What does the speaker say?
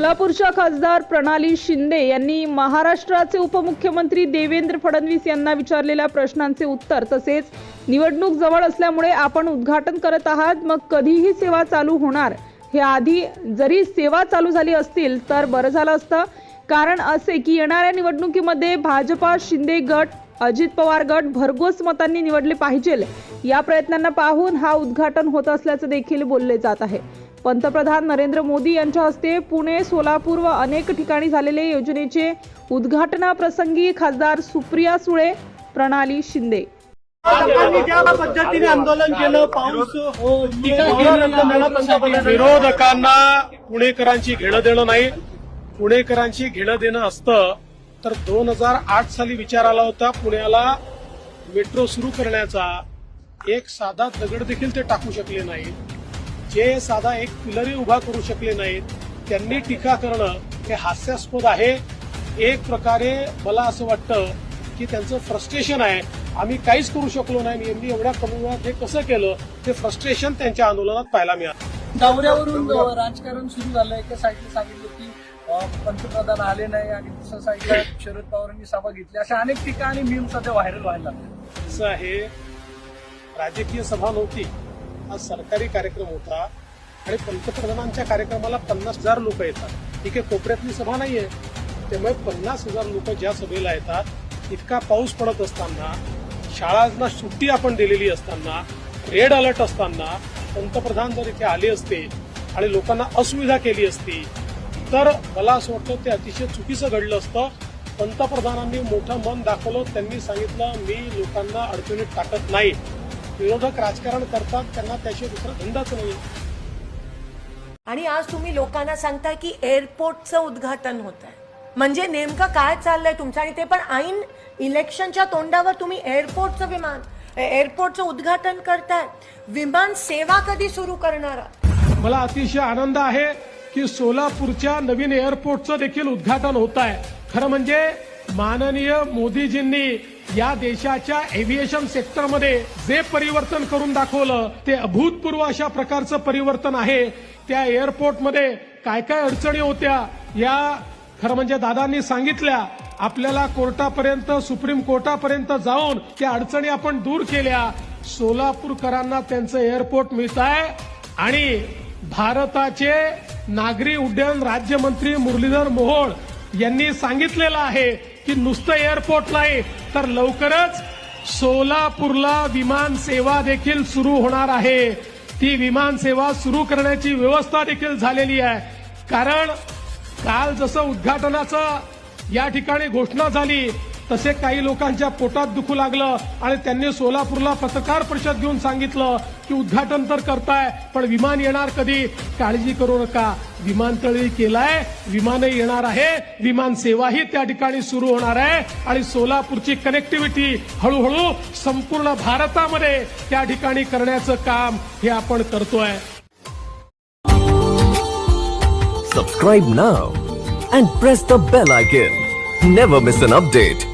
सोलापूरच्या खासदार प्रणाली शिंदे यांनी महाराष्ट्राचे उपमुख्यमंत्री देवेंद्र फडणवीस यांना विचारलेल्या प्रश्नांचे उत्तर तसेच निवडणूक जवळ असल्यामुळे आपण उद्घाटन करत आहात मग कधीही सेवा चालू होणार? हे आधी जरी सेवा चालू झाली असतील तर बरं झालं असतं. कारण असे की येणाऱ्या निवडणुकीमध्ये भाजपा शिंदे गट अजित पवार गट भरघोस मतांनी निवडले पाहिजे या प्रयत्नांना पाहून हा उद्घाटन होत असल्याचं देखील बोलले जात आहे. पंतप्रधान नरेंद्र मोदी यांच्या हस्ते पुणे सोलापूर व अनेक ठिकाणी झालेले योजनेचे उद्घाटनाप्रसंगी खासदार सुप्रिया सुळे प्रणाली शिंदे. पद्धतीने आंदोलन केलं पाऊस हो, विरोधकांना पुणेकरांची घेणं देणं नाही. पुणेकरांची घेणं देणं असतं तर दोन हजार आठ साली विचार आला होता पुण्याला मेट्रो सुरू करण्याचा. एक साधा दगड देखील ते टाकू शकले नाहीत. जे साधा एक पिलरही उभा करू शकले नाहीत त्यांनी टीका करणं हे हास्यास्पद आहे. एक प्रकारे मला असं वाटतं की त्यांचं फ्रस्ट्रेशन आहे. आम्ही काहीच करू शकलो नाही. यांनी एवढ्या कमी वेळात हे कसं केलं? ते फ्रस्ट्रेशन त्यांच्या आंदोलनात पाहायला मिळालं. दौऱ्यावरून राजकारण सुरू झालं. एका साईडला सांगितलं की पंतप्रधान आले नाही आणि दुसऱ्या साईडला शरद पवारांनी सभा घेतली. अशा अनेक ठिकाणी मीम सध्या व्हायरल व्हायला असं आहे. राजकीय सभा नव्हती. हा सरकारी कार्यक्रम होता आणि पंतप्रधानांच्या कार्यक्रमाला पन्नास हजार लोक येतात. ठीक आहे कोपऱ्यातली सभा नाहीये. त्यामुळे पन्नास हजार लोक ज्या सभेला येतात इतका पाऊस पडत असताना शाळांना सुट्टी आपण दिलेली असताना रेड अलर्ट असताना पंतप्रधान जर इथे आले असते आणि लोकांना असुविधा केली असती तर मला असं वाटतं ते अतिशय चुकीचं घडलं असतं. पंतप्रधानांनी मोठं मन दाखवलं त्यांनी सांगितलं मी लोकांना अडचणीत टाकत नाही. विरोधक राजकारण करतात त्यांना त्याशिवाय दुसरा धंदाच नाही. आणि आज तुम्ही लोकांना सांगताय की एअरपोर्टचं उद्घाटन होत आहे म्हणजे नेमकं काय चाललंय तुमचं आणि ते पण ऐन इलेक्शनच्या तोंडावर तुम्ही एअरपोर्टचं विमान एअरपोर्टचं उद्घाटन करताय. विमान सेवा कधी सुरू करणार? मला अतिशय आनंद आहे की सोलापूरच्या नवीन एअरपोर्टचं देखील उद्घाटन होत आहे खरं म्हणजे माननीय मोदीजींनी या देशाच्या एव्हिएशन सेक्टरमध्ये जे परिवर्तन करून दाखवलं ते अभूतपूर्व अशा प्रकारचं परिवर्तन आहे. त्या एअरपोर्टमध्ये काय काय अडचणी होत्या या खरं म्हणजे दादांनी सांगितल्या आपल्याला कोर्टापर्यंत सुप्रीम कोर्टापर्यंत जाऊन त्या अडचणी आपण दूर केल्या. सोलापूरकरांना त्यांचं एअरपोर्ट मिळत आहे आणि भारताचे नागरी उड्डयन राज्यमंत्री मुरलीधर मोहोळ यांनी सांगितलेलं आहे की नुसतं एअरपोर्ट नाही तर लवकरच सोलापूरला विमान सेवा देखील सुरू होणार आहे. ती विमान सेवा सुरू करण्याची व्यवस्था देखील झालेली आहे. कारण काल जसं उद्घाटनाचं या ठिकाणी घोषणा झाली तसे काही लोकांच्या पोटात दुखू लागलं आणि त्यांनी सोलापूरला पत्रकार परिषद घेऊन सांगितलं की उद्घाटन तर करताय पण विमान येणार कधी? काळजी करू नका. विमानतळही केलाय विमानही येणार आहे. विमान सेवाही त्या ठिकाणी सुरू होणार आहे. आणि सोलापूरची कनेक्टिव्हिटी हळूहळू संपूर्ण भारतामध्ये त्या ठिकाणी करण्याचं काम हे आपण करतोय. Subscribe now and press the bell icon never miss an update